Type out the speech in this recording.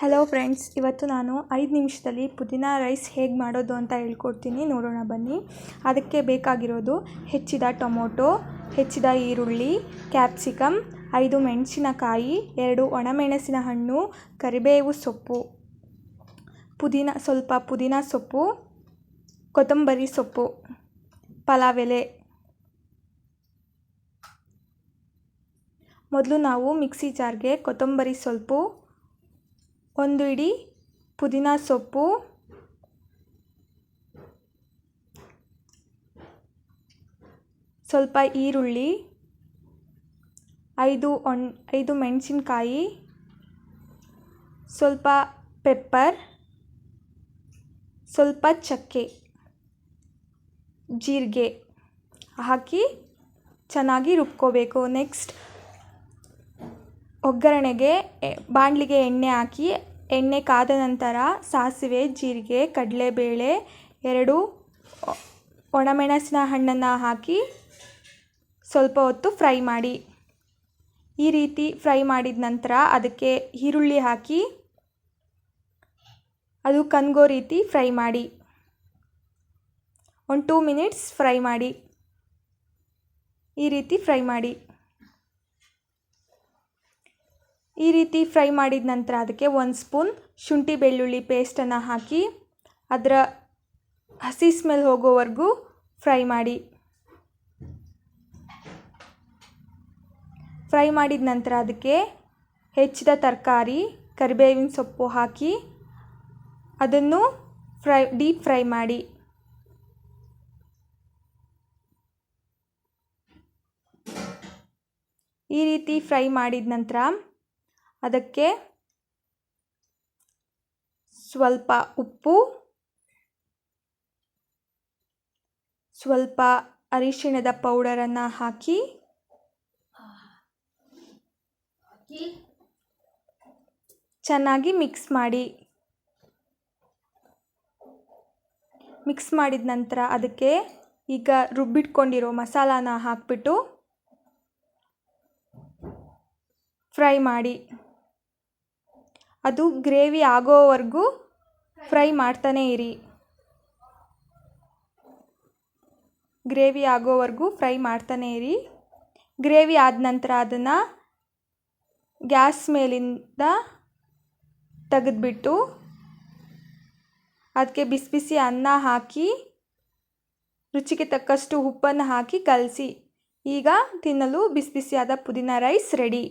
Hello friends ಇವತ್ತು ನಾನು ಐದು ನಿಮಿಷದಲ್ಲಿ ಪುದೀನ ರೈಸ್ ಹೇಗೆ ಮಾಡೋದು ಅಂತ ಹೇಳ್ಕೊಡ್ತೀನಿ. ನೋಡೋಣ, ಬನ್ನಿ. ಅದಕ್ಕೆ ಬೇಕಾಗಿರೋದು ಹೆಚ್ಚಿದ ಟೊಮೊಟೊ, ಹೆಚ್ಚಿದ ಈರುಳ್ಳಿ ಕ್ಯಾಪ್ಸಿಕಮ್ ಐದು ಮೆಣಸಿನಕಾಯಿ, ಎರಡು ಒಣಮೆಣಸಿನ ಹಣ್ಣು ಕರಿಬೇವು ಸೊಪ್ಪು, ಪುದೀನ, ಸ್ವಲ್ಪ ಪುದೀನ ಸೊಪ್ಪು, ಕೊತ್ತಂಬರಿ ಸೊಪ್ಪು ಪಲಾವ್ ಎಲೆ ಮೊದಲು ನಾವು ಮಿಕ್ಸಿ ಜಾರ್ಗೆ ಕೊತ್ತಂಬರಿ ಸೊಪ್ಪು ಒಂದು ಇಡಿ ಪುದೀನ ಸೊಪ್ಪು. ಸ್ವಲ್ಪ ಈರುಳ್ಳಿ. ಐದು ಒಣ, ಐದು ಮೆಣಸಿನ್ಕಾಯಿ. ಸ್ವಲ್ಪ ಪೆಪ್ಪರ್. ಸ್ವಲ್ಪ ಚಕ್ಕೆ. ಜೀರಿಗೆ ಹಾಕಿ ಚೆನ್ನಾಗಿ ರುಬ್ಕೋಬೇಕು. ನೆಕ್ಸ್ಟ್ ಒಗ್ಗರಣೆಗೆ ಬಾಣಲಿಗೆ ಎಣ್ಣೆ ಹಾಕಿ ಎಣ್ಣೆ ಕಾದ ನಂತರ ಸಾಸಿವೆ, ಜೀರಿಗೆ, ಕಡಲೆಬೇಳೆ, ಎರಡು ಒಣಮೆಣಸಿನ ಹಣ್ಣನ್ನು ಹಾಕಿ ಸ್ವಲ್ಪ ಹೊತ್ತು ಫ್ರೈ ಮಾಡಿ. ಈ ರೀತಿ ಫ್ರೈ ಮಾಡಿದ ನಂತರ ಅದಕ್ಕೆ ಈರುಳ್ಳಿ ಹಾಕಿ ಅದು ಕನ್ಗೋ ರೀತಿ ಫ್ರೈ ಮಾಡಿ. ಒಂದು ಟೂ ಮಿನಿಟ್ಸ್ ಫ್ರೈ ಮಾಡಿ. ಈ ರೀತಿ ಫ್ರೈ ಮಾಡಿ. ಈ ರೀತಿ ಫ್ರೈ ಮಾಡಿದ ನಂತರ ಅದಕ್ಕೆ ಒಂದು ಸ್ಪೂನ್ ಶುಂಠಿ ಬೆಳ್ಳುಳ್ಳಿ ಪೇಸ್ಟನ್ನು ಹಾಕಿ ಅದರ ಹಸಿ ಸ್ಮೆಲ್ ಹೋಗೋವರೆಗೂ ಫ್ರೈ ಮಾಡಿ. ಫ್ರೈ ಮಾಡಿದ ನಂತರ ಅದಕ್ಕೆ ಹೆಚ್ಚಿದ ತರಕಾರಿ, ಕರಿಬೇವಿನ ಸೊಪ್ಪು ಹಾಕಿ ಅದನ್ನು ಫ್ರೈ, ಡೀಪ್ ಫ್ರೈ ಮಾಡಿ. ಈ ರೀತಿ ಫ್ರೈ ಮಾಡಿದ ನಂತರ ಅದಕ್ಕೆ ಸ್ವಲ್ಪ ಉಪ್ಪು, ಸ್ವಲ್ಪ ಅರಿಶಿಣದ ಪೌಡರನ್ನು ಹಾಕಿ, ಚೆನ್ನಾಗಿ ಮಿಕ್ಸ್ ಮಾಡಿ, ಮಿಕ್ಸ್ ಮಾಡಿದ ನಂತರ ಅದಕ್ಕೆ ಈಗ ರುಬ್ಬಿಟ್ಕೊಂಡಿರೋ ಮಸಾಲಾನ ಹಾಕಿಬಿಟ್ಟು ಫ್ರೈ ಮಾಡಿ. ಅದು ಗ್ರೇವಿ ಆಗೋವರೆಗೂ ಫ್ರೈ ಮಾಡ್ತಾನೇ ಇರಿ. ಗ್ರೇವಿ ಆಗೋವರೆಗೂ ಫ್ರೈ ಮಾಡ್ತಾನೇ ಇರಿ. ಗ್ರೇವಿ ಆದ ನಂತರ ಅದನ್ನು ಗ್ಯಾಸ್ ಮೇಲಿಂದ ತೆಗೆದುಬಿಟ್ಟು ಅದಕ್ಕೆ ಬಿಸಿ ಬಿಸಿ ಅನ್ನ ಹಾಕಿ, ರುಚಿಗೆ ತಕ್ಕಷ್ಟು ಉಪ್ಪನ್ನು ಹಾಕಿ ಕಲಸಿ. ಈಗ ತಿನ್ನಲು ಬಿಸಿ ಬಿಸಿಯಾದ ಪುದೀನ ರೈಸ್ ರೆಡಿ